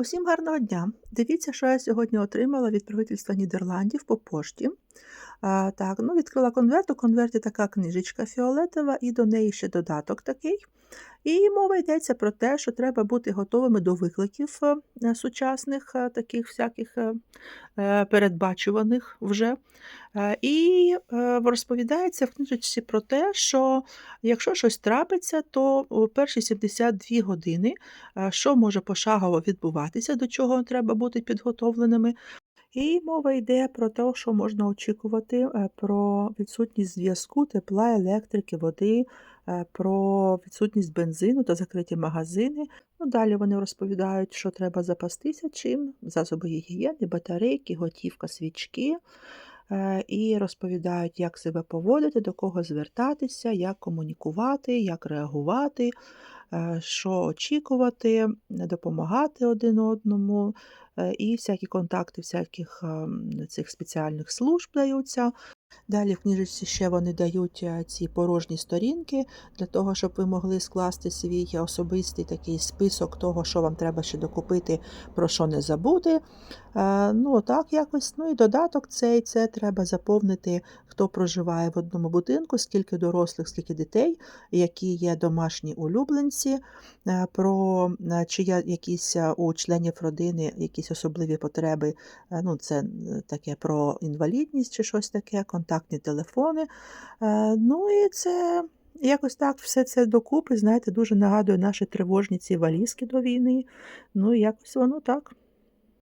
Усім гарного дня! Дивіться, що я сьогодні отримала від правительства Нідерландів по пошті. А, так, ну, відкрила конверт. У конверті така книжечка фіолетова, і до неї ще додаток такий. І мова йдеться про те, що треба бути готовими до викликів е, сучасних, е, таких всяких е, е, передбачуваних вже. Е, І е, розповідається в книжечці про те, що якщо щось трапиться, то у перші 72 години е, що може пошагово відбуватися, до чого треба бути підготовленими. І мова йде про те, що можна очікувати, е, про відсутність зв'язку, тепла, електрики, води, е, про відсутність бензину та закриті магазини. Ну, далі вони розповідають, що треба запастися чим, засоби гігієни, батарейки, готівка, свічки. Е, І розповідають, як себе поводити, до кого звертатися, як комунікувати, як реагувати, що очікувати, допомагати один одному. Е, І всякі контакти всяких ем, цих спеціальних служб даються. Далі в книжечці ще вони дають е, ці порожні сторінки для того, щоб ви могли скласти свій особистий такий список того, що вам треба ще докупити, про що не забути. Е, Ну, так якось. Ну і додаток цей це треба заповнити, хто проживає в одному будинку, скільки дорослих, скільки дітей, які є домашні улюбленці, е, про чи є якісь у членів родини якісь особливі потреби. Ну, це таке про інвалідність чи щось таке, контактні телефони. Е, Ну і це якось так все це докупи, знаєте, дуже нагадує наші тривожні ці валізки до війни. Ну, і якось воно так.